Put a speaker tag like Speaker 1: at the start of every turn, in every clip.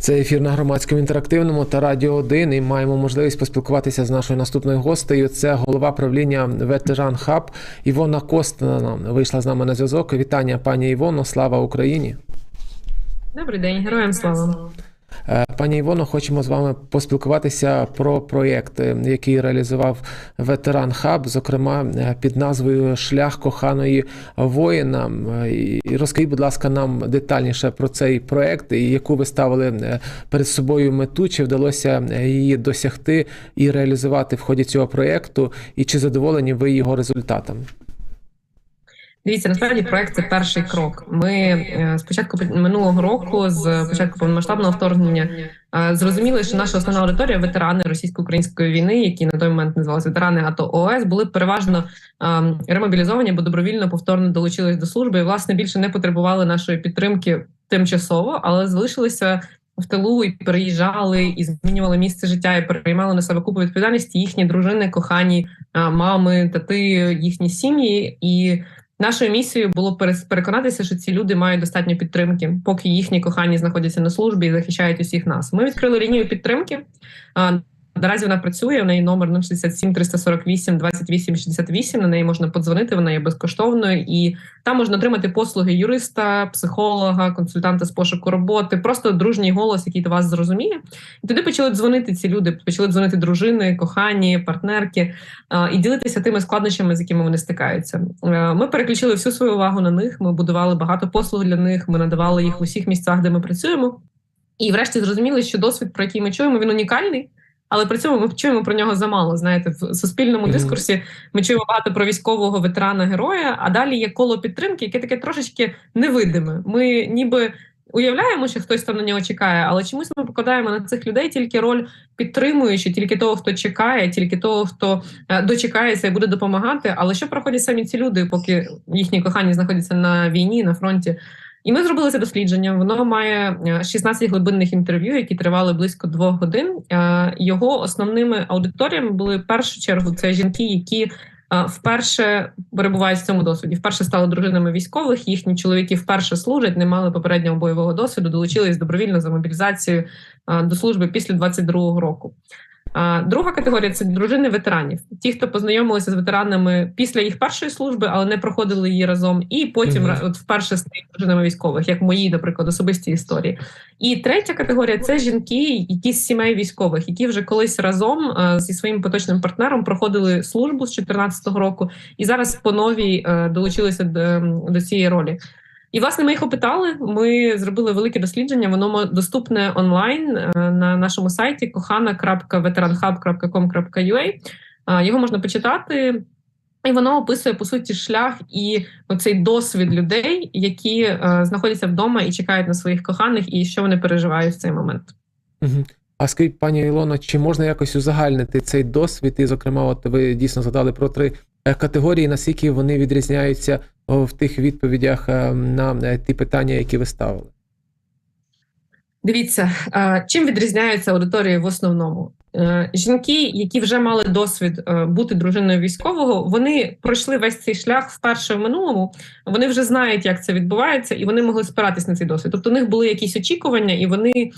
Speaker 1: Це ефір на громадському інтерактивному та радіо 1 і маємо можливість поспілкуватися з нашою наступною гостею. Це голова правління Ветеран Хаб Івона Костина вийшла з нами на зв'язок. Вітання, пані Івоно. Слава Україні.
Speaker 2: Добрий день, героям слава.
Speaker 1: Е, Пані Івоно, хочемо з вами поспілкуватися про проєкт, е, який реалізував ветеран Хаб, зокрема е, під назвою Шлях коханої воїна. І розкажіть, будь ласка, нам детальніше про цей проєкт і яку ви ставили перед собою мету, чи вдалося її досягти і реалізувати в ході цього проєкту, і чи задоволені ви його результатами?
Speaker 2: Дивіться, насправді проект це перший крок. Ми е, з початку минулого року, з початку повномасштабного вторгнення, е, зрозуміли, що наша основна аудиторія ветерани російсько-української війни, які на той момент називалися ветерани АТО ООС, були переважно е, ремобілізовані, бо добровільно повторно долучились до служби і власне більше не потребували нашої підтримки тимчасово, але залишилися. В тилу і переїжджали, і змінювали місце життя, і переймали на себе купу відповідальності їхні дружини, кохані мами, тати, їхні сім'ї. І нашою місією було переконатися, що ці люди мають достатньо підтримки, поки їхні кохані знаходяться на службі і захищають усіх нас. Ми відкрили лінію підтримки. Наразі вона працює. У неї номер 067 348 28 68. На неї можна подзвонити. Вона є безкоштовною, і там можна отримати послуги юриста, психолога, консультанта з пошуку роботи, просто дружній голос, який до вас зрозуміє. І туди почали дзвонити ці люди. Почали дзвонити дружини, кохані, партнерки і ділитися тими складнощами, з якими вони стикаються. Е, Ми переключили всю свою увагу на них. Ми будували багато послуг для них. Ми надавали їх в усіх місцях, де ми працюємо. І, врешті, зрозуміли, що досвід, про який ми чуємо, він унікальний. Але при цьому ми чуємо про нього замало. Знаєте, в суспільному дискурсі ми чуємо багато про військового ветерана героя, а далі є коло підтримки, яке таке трошечки невидиме. Ми ніби уявляємо, що хтось там на нього чекає, але чомусь ми покладаємо на цих людей тільки роль підтримуючи, тільки того, хто чекає, тільки того, хто е, дочекається і буде допомагати. Але що проходять самі ці люди, поки їхні кохані знаходяться на війні, на фронті? І ми зробили це дослідження. Воно має е, 16 глибинних інтерв'ю, які тривали близько двох годин. Е, Його основними аудиторіями були в першу чергу це жінки, які е, вперше перебувають в цьому досвіді. Вперше стали дружинами військових. Їхні чоловіки вперше служать, не мали попереднього бойового досвіду, долучились добровільно за мобілізацією е, до служби після 22-го року. Друга категорія це дружини ветеранів, ті, хто познайомилися з ветеранами після їх першої служби, але не проходили її разом, і потім
Speaker 1: Мгм.
Speaker 2: ра- от вперше стають дружинами військових, як мої, наприклад, особисті історії. І третя категорія це жінки, які з сімей військових, які вже колись разом зі своїм поточним партнером проходили службу з 2014 року, і зараз по новій е, долучилися до, до цієї ролі. І власне ми їх опитали. Ми зробили велике дослідження. Воно доступне онлайн е, на нашому сайті kohana.veteranhub.com.ua. Е, Його можна почитати. І воно описує по суті шлях і оцей досвід людей, які е, знаходяться вдома і чекають на своїх коханих, і що вони переживають в цей момент.
Speaker 1: Мгм. А скажіть, пані Ілоно, чи можна якось узагальнити цей досвід? І, зокрема, от ви дійсно згадали про три е, категорії, наскільки вони відрізняються в тих відповідях е, на е, ті питання, які ви ставили?
Speaker 2: Дивіться, чим відрізняються аудиторії в основному? Е, Жінки, які вже мали досвід бути дружиною військового, вони пройшли весь цей шлях вперше в минулому. Вони вже знають, як це відбувається, і вони могли спиратись на цей досвід. Тобто, у них були якісь очікування, і вони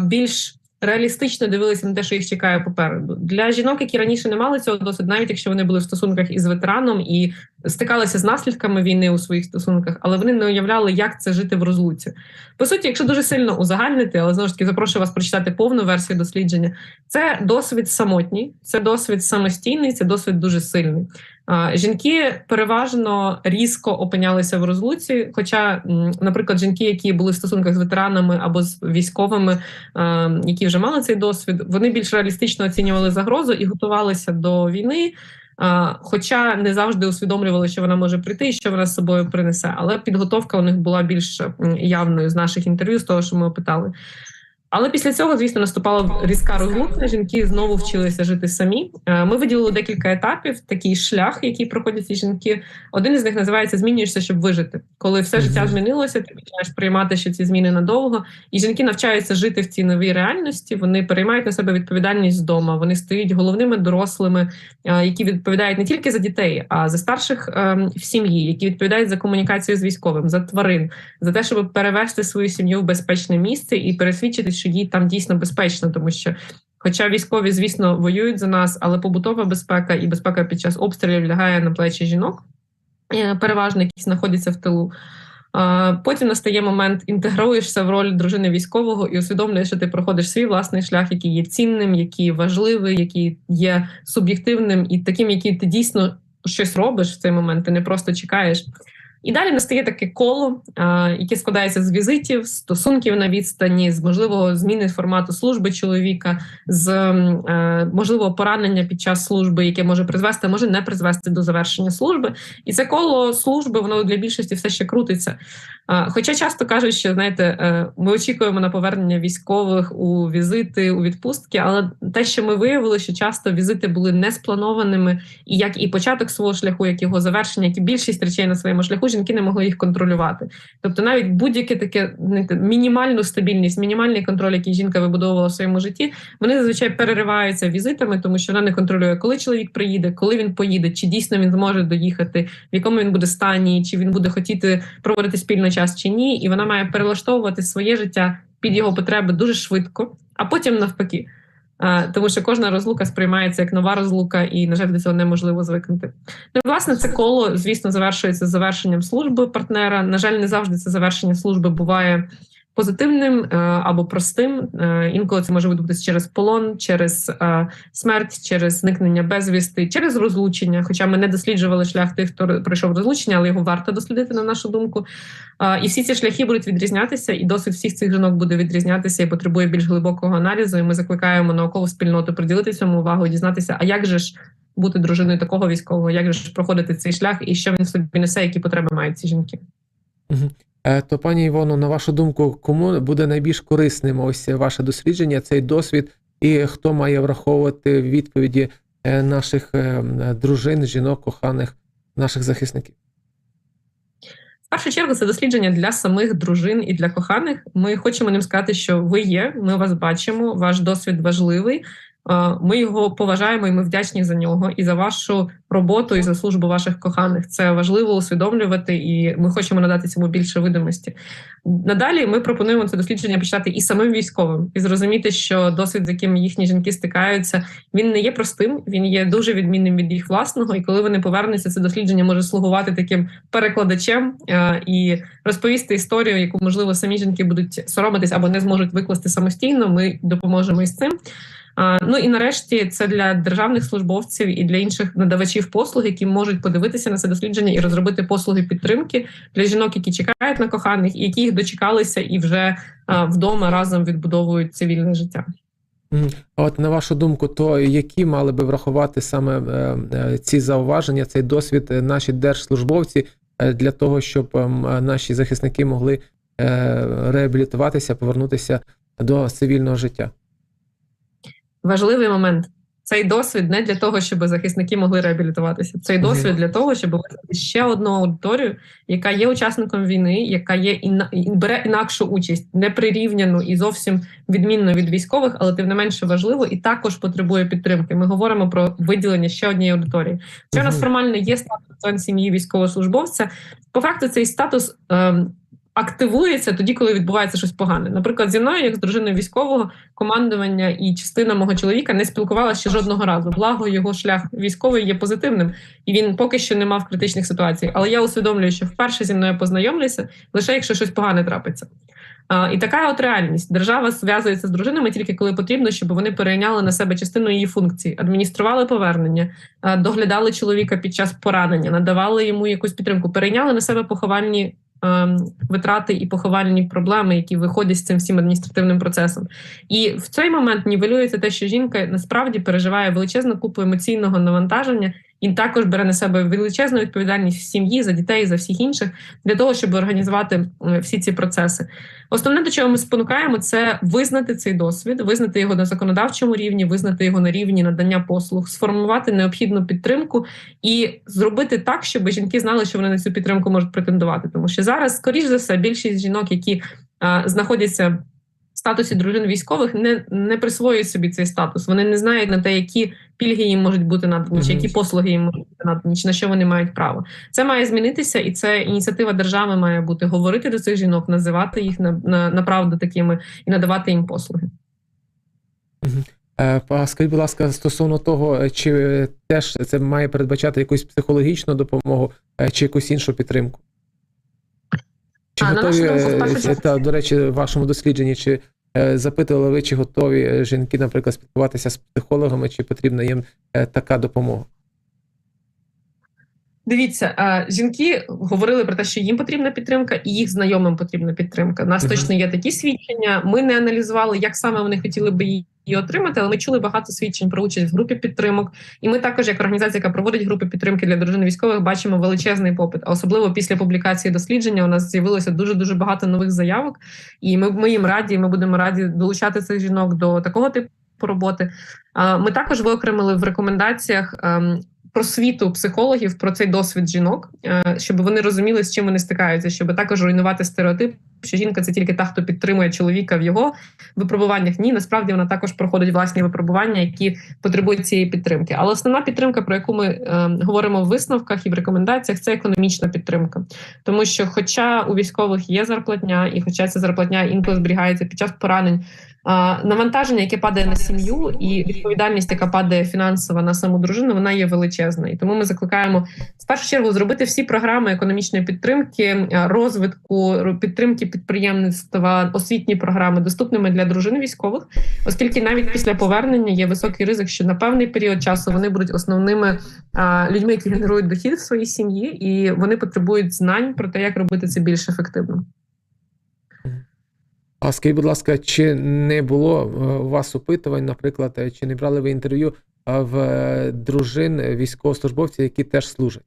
Speaker 2: більш реалістично дивилися на те, що їх чекає попереду. Для жінок, які раніше не мали цього досвіду, навіть якщо вони були в стосунках із ветераном і стикалися з наслідками війни у своїх стосунках, але вони не уявляли, як це жити в розлуці. По суті, якщо дуже сильно узагальнити, але знову ж таки запрошую вас прочитати повну версію дослідження. Це досвід самотній, це досвід самостійний, це досвід дуже сильний. Жінки переважно різко опинялися в розлуці. Хоча, наприклад, жінки, які були в стосунках з ветеранами або з військовими, які вже мали цей досвід, вони більш реалістично оцінювали загрозу і готувалися до війни. Хоча не завжди усвідомлювали, що вона може прийти і що вона з собою принесе. Але підготовка у них була більш явною з наших інтерв'ю, з того, що ми опитали. Але після цього, звісно, наступала різка розлука. Жінки знову вчилися жити самі. Е, Ми виділили декілька етапів, такий шлях, який проходять ці жінки. Один із них називається Змінюєшся, щоб вижити. Коли все життя змінилося, ти починаєш приймати, що ці зміни надовго, і жінки навчаються жити в цій новій реальності. Вони переймають на себе відповідальність вдома. Вони стають головними дорослими, е, які відповідають не тільки за дітей, а за старших ем, в сім'ї, які відповідають за комунікацію з військовим, за тварин, за те, щоб перевести свою сім'ю в безпечне місце і пересвідчити, що їй там дійсно безпечно, тому що. Хоча військові, звісно, воюють за нас, але побутова безпека і безпека під час обстрілів лягає на плечі жінок, е, переважно які знаходяться в тилу. Потім настає момент, інтегруєшся в роль дружини військового і усвідомлюєш, що ти проходиш свій власний шлях, який є цінним, який важливий, який є суб'єктивним і таким, який ти дійсно щось робиш в цей момент. Ти не просто чекаєш. І далі настає таке коло, яке складається з візитів, стосунків на відстані, з можливого зміни формату служби чоловіка, з е, можливого поранення під час служби, яке може призвести, може не призвести до завершення служби. І це коло служби, воно для більшості все ще крутиться. Хоча часто кажуть, що знаєте, е, ми очікуємо на повернення військових у візити, у відпустки, але те, що ми виявили, що часто візити були не спланованими, і як і початок свого шляху, як його завершення, як і більшість речей на своєму шляху, жінки не могли їх контролювати. Тобто, навіть будь-яке таке знаєте, мінімальну стабільність, мінімальний контроль, який жінка вибудовувала в своєму житті, вони зазвичай перериваються візитами, тому що вона не контролює, коли чоловік приїде, коли він поїде, чи дійсно він зможе доїхати, в якому він буде стані, чи він буде хотіти проводити спільно час чи ні, і вона має перелаштовувати своє життя під його потреби дуже швидко, а потім навпаки. Тому що кожна розлука сприймається як нова розлука, і на жаль, до цього неможливо звикнути. Ну, власне, це коло, звісно, завершується завершенням служби партнера. На жаль, не завжди це завершення служби буває позитивним е, або простим. Е, Інколи це може відбутися через полон, через е, смерть, через зникнення безвісти, через розлучення. Хоча ми не досліджували шлях тих, хто пройшов розлучення, але його варто дослідити на нашу думку. І всі ці шляхи будуть відрізнятися, і досвід всіх цих жінок буде відрізнятися і потребує більш глибокого аналізу. І ми закликаємо наукову спільноту приділити цьому увагу, дізнатися, а як же ж бути дружиною такого військового, як же проходити цей шлях, і що він собі несе, які потреби мають ці жінки.
Speaker 1: Е, То, пані Івоно, на вашу думку, кому буде найбільш корисним ось ваше дослідження, цей досвід, і хто має враховувати відповіді е, наших е, дружин, жінок, коханих, наших захисників?
Speaker 2: В першу чергу це дослідження для самих дружин і для коханих. Ми хочемо ним сказати, що ви є, ми вас бачимо, ваш досвід важливий. Е, Ми його поважаємо і ми вдячні за нього і за вашу роботу, і за службу ваших коханих. Це важливо усвідомлювати, і ми хочемо надати цьому більше видимості. Надалі ми пропонуємо це дослідження почитати і самим військовим, і зрозуміти, що досвід, з яким їхні жінки стикаються, він не є простим, він є дуже відмінним від їх власного. І коли вони повернуться, це дослідження може слугувати таким перекладачем е, і розповісти історію, яку можливо самі жінки будуть соромитись або не зможуть викласти самостійно. Ми допоможемо із цим. Ну і нарешті це для державних службовців і для інших надавачів послуг, які можуть подивитися на це дослідження і розробити послуги підтримки для жінок, які чекають на коханих, і які їх дочекалися і вже вдома разом відбудовують цивільне життя.
Speaker 1: А От на вашу думку, то які мали би врахувати саме е, е, ці зауваження, цей досвід е, наші держслужбовці для того, щоб ем, наші захисники могли реабілітуватися, повернутися до цивільного життя?
Speaker 2: Важливий момент. Цей досвід не для того, щоб захисники могли реабілітуватися. Цей досвід для того, щоб визнати ще одну аудиторію, яка є учасником війни, яка є іна... і бере інакшу участь, не прирівняну і зовсім відмінну від військових, але тим не менше важливо і також потребує підтримки. Ми говоримо про виділення ще однієї аудиторії. Це у нас формально є статус член сім'ї військовослужбовця. По факту цей статус. Ем, Активується тоді, коли відбувається щось погане. Наприклад, зі мною, як з дружиною військового, командування і частина мого чоловіка не спілкувалася ще жодного разу. Благо, його шлях військовий є позитивним, і він поки що не мав критичних ситуацій. Але я усвідомлюю, що вперше зі мною познайомлюся лише якщо щось погане трапиться. І така от реальність. Держава зв'язується з дружинами тільки коли потрібно, щоб вони перейняли на себе частину її функцій, адміністрували повернення, доглядали чоловіка під час поранення, надавали йому якусь підтримку, перейняли на себе поховальні витрати і поховальні проблеми, які виходять з цим всім адміністративним процесом. І в цей момент нівелюється те, що жінка насправді переживає величезну купу емоційного навантаження і також бере на себе величезну відповідальність в сім'ї за дітей, за всіх інших для того, щоб організувати всі ці процеси. Основне, до чого ми спонукаємо, це визнати цей досвід, визнати його на законодавчому рівні, визнати його на рівні надання послуг, сформувати необхідну підтримку і зробити так, щоб жінки знали, що вони на цю підтримку можуть претендувати. Тому що зараз, скоріш за все, більшість жінок, які а, знаходяться статусі дружин військових не, не присвоюють собі цей статус. Вони не знають на те, які пільги їм можуть бути надані, чи які послуги їм можуть бути надані, чи на що вони мають право. Це має змінитися, і це ініціатива держави має бути говорити до цих жінок, називати їх на, на, на правду такими і надавати їм послуги.
Speaker 1: Е, Скажіть, будь ласка, стосовно того, е, чи теж це має передбачати якусь психологічну допомогу е, чи якусь іншу підтримку? Чи
Speaker 2: А, на
Speaker 1: готові,
Speaker 2: нашу думку, в першу
Speaker 1: е,
Speaker 2: чергу-
Speaker 1: та, до речі, в вашому дослідженні, чи е, запитували ви, чи готові е, жінки, наприклад, спілкуватися з психологами, чи потрібна їм е, така допомога?
Speaker 2: Дивіться, а, жінки говорили про те, що їм потрібна підтримка, і їх знайомим потрібна підтримка. У нас точно є такі свідчення. Ми не аналізували, як саме вони хотіли би її отримати, але ми чули багато свідчень про участь в групі підтримок. І ми також, як організація, яка проводить групи підтримки для дружин військових, бачимо величезний попит. Особливо після публікації дослідження у нас з'явилося дуже дуже багато нових заявок, і ми, ми їм раді. Ми будемо раді долучати цих жінок до такого типу роботи. А, Ми також виокремили в рекомендаціях. ем, просвіту психологів про цей досвід жінок, е, щоб вони розуміли, з чим вони стикаються, щоб також руйнувати стереотип, що жінка це тільки та, хто підтримує чоловіка в його випробуваннях. Ні, насправді вона також проходить власні випробування, які потребують цієї підтримки. Але основна підтримка, про яку ми е, говоримо в висновках і в рекомендаціях, це економічна підтримка, тому що, хоча у військових є зарплатня, і хоча ця зарплатня інколи зберігається під час поранень. Навантаження, яке падає на сім'ю, і відповідальність, яка падає фінансова на саму дружину, вона є величезна. І тому ми закликаємо в першу чергу зробити всі програми економічної підтримки, е, розвитку, підтримки підприємництва, освітні програми доступними для дружин військових, оскільки навіть після повернення є високий ризик, що на певний період часу вони будуть основними а, людьми, які генерують дохід в своїй сім'ї, і вони потребують знань про те, як робити це більш ефективно.
Speaker 1: А скажіть, будь ласка, чи не було е, у вас опитувань, наприклад, е, чи не брали ви інтерв'ю е, в дружин військовослужбовців, які теж служать?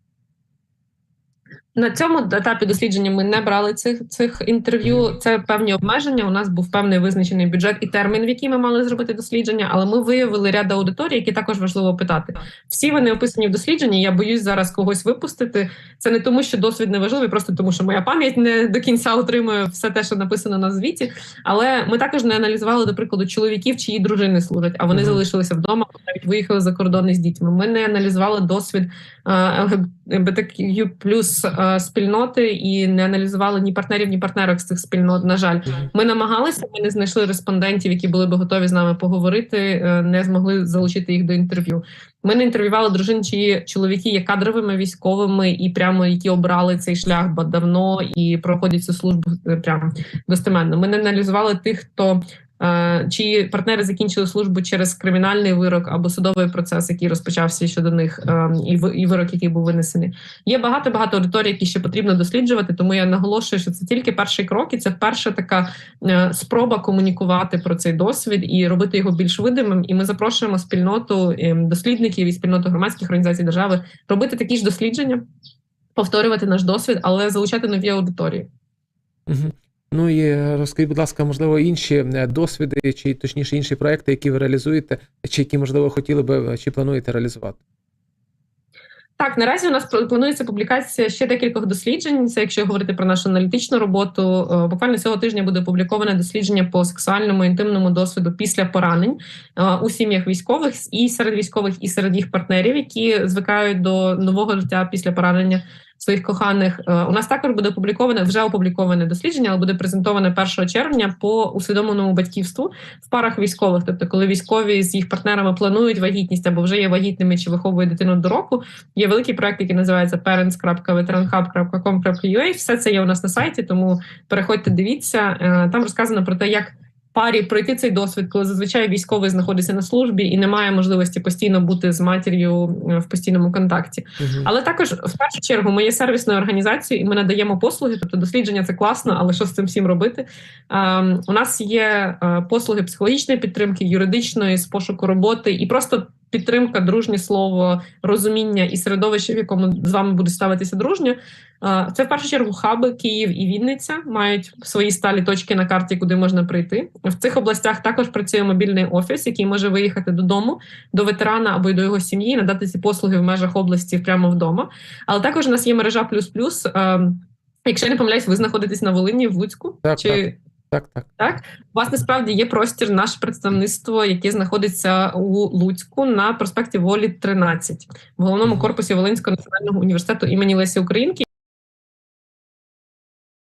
Speaker 2: На цьому етапі дослідження ми не брали цих цих інтерв'ю. Це певні обмеження. У нас був певний визначений бюджет і термін, в який ми мали зробити дослідження. Але ми виявили ряд аудиторій, які також важливо питати. Всі вони описані в дослідженні. Я боюсь зараз когось випустити. Це не тому, що досвід не важливий, просто тому, що моя пам'ять не до кінця отримує все те, що написано на звіті. Але ми також не аналізували, до прикладу, чоловіків, чиї дружини служать, а вони
Speaker 1: Мгм.
Speaker 2: залишилися вдома, навіть виїхали за кордон з дітьми. Ми не аналізували досвід ЛГБТQ плюс е, спільноти і не аналізували ні партнерів, ні партнерок з цих спільнот. На жаль, ми намагалися, ми не знайшли респондентів, які були би готові з нами поговорити, е, не змогли залучити їх до інтерв'ю. Ми не інтерв'ювали дружин, чиї чоловіки є кадровими військовими і прямо які обрали цей шлях давно і проходять цю службу е, прямо достеменно. Ми не аналізували тих, хто. Е, Чиї партнери закінчили службу через кримінальний вирок або судовий процес, який розпочався щодо них, е, і вирок, який був винесений. Є багато багато аудиторій, які ще потрібно досліджувати. Тому я наголошую, що це тільки перший крок, і це перша така е, спроба комунікувати про цей досвід і робити його більш видимим. І ми запрошуємо спільноту дослідників і спільноту громадських організацій держави робити такі ж дослідження, повторювати наш досвід, але залучати нові аудиторії.
Speaker 1: Ну і е, розкажіть, будь ласка, можливо, інші е, досвіди, чи точніше інші проекти, які ви реалізуєте, чи які, можливо, хотіли би, е, чи плануєте реалізувати?
Speaker 2: Так, наразі у нас планується публікація ще декількох досліджень. Це якщо говорити про нашу аналітичну роботу. Буквально цього тижня буде опубліковане дослідження по сексуальному інтимному досвіду після поранень у сім'ях військових і серед військових, і серед їх партнерів, які звикають до нового життя після поранення своїх коханих. Е, У нас також буде опубліковане вже опубліковане дослідження, але буде презентоване 1 червня по усвідомленому батьківству в парах військових. Тобто, коли військові з їх партнерами планують вагітність або вже є вагітними чи виховують дитину до року. Є великий проект, який називається parents.veteranhub.com.ua. Все це є у нас на сайті, тому переходьте, дивіться. Е, Там розказано про те, як парі пройти цей досвід, коли зазвичай військовий знаходиться на службі і не має можливості постійно бути з матір'ю е, в постійному контакті.
Speaker 1: Угу.
Speaker 2: Але також в першу чергу ми є сервісною організацією, і ми надаємо послуги. Тобто дослідження це класно, але що з цим всім робити? Ем, у нас є е, послуги психологічної підтримки, юридичної з пошуку роботи і просто підтримка, дружнє слово, розуміння і середовище, в якому з вами буде ставитися дружньо. Це в першу чергу хаби Київ і Вінниця мають свої сталі точки на карті, куди можна прийти. В цих областях також працює мобільний офіс, який може виїхати додому до ветерана або й до його сім'ї, і надати ці послуги в межах області прямо вдома. Але також у нас є мережа плюс плюс. Якщо я не помиляюсь, ви знаходитесь на Волині в Луцьку
Speaker 1: Так,
Speaker 2: чи
Speaker 1: Так, так.
Speaker 2: так, У вас насправді є простір, наше представництво, яке знаходиться у Луцьку на проспекті Волі 13 в головному корпусі Волинського національного університету імені Лесі Українки.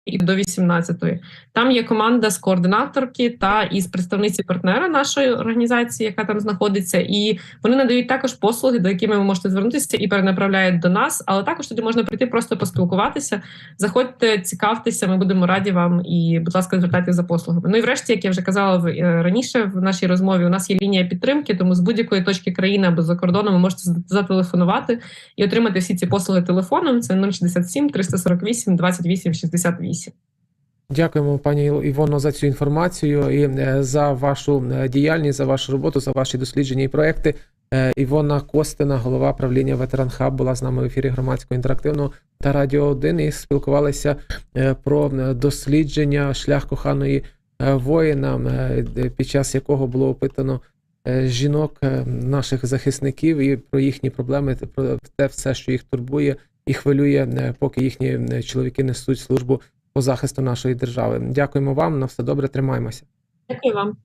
Speaker 2: І до 18-ї. Там є команда з координаторки та із представниці партнера нашої організації, яка там знаходиться, і вони надають також послуги, до якими ви можете звернутися і перенаправляють до нас. Але також туди можна прийти просто поспілкуватися. Заходьте, цікавтеся, ми будемо раді вам і, будь ласка, звертайтеся за послугами. Ну і врешті, як я вже казала е, раніше в нашій розмові, у нас є лінія підтримки, тому з будь-якої точки країни або за кордоном ви можете зателефонувати і отримати всі ці послуги телефоном. Це 067 348 28 68.
Speaker 1: Дякуємо, пані Івоно, за цю інформацію і е, за вашу е, діяльність, за вашу роботу, за ваші дослідження і проекти. Е, Івона Костина, голова правління Ветеран Хаб, була з нами в ефірі громадського інтерактивного та Радіо 1 і спілкувалися про дослідження шлях коханої воїна, під час якого було опитано жінок, наших захисників, і про їхні проблеми, про те все, що їх турбує і хвилює, поки їхні чоловіки несуть службу по захисту нашої держави. Дякуємо вам. На все добре, тримаємося.
Speaker 2: Дякую вам.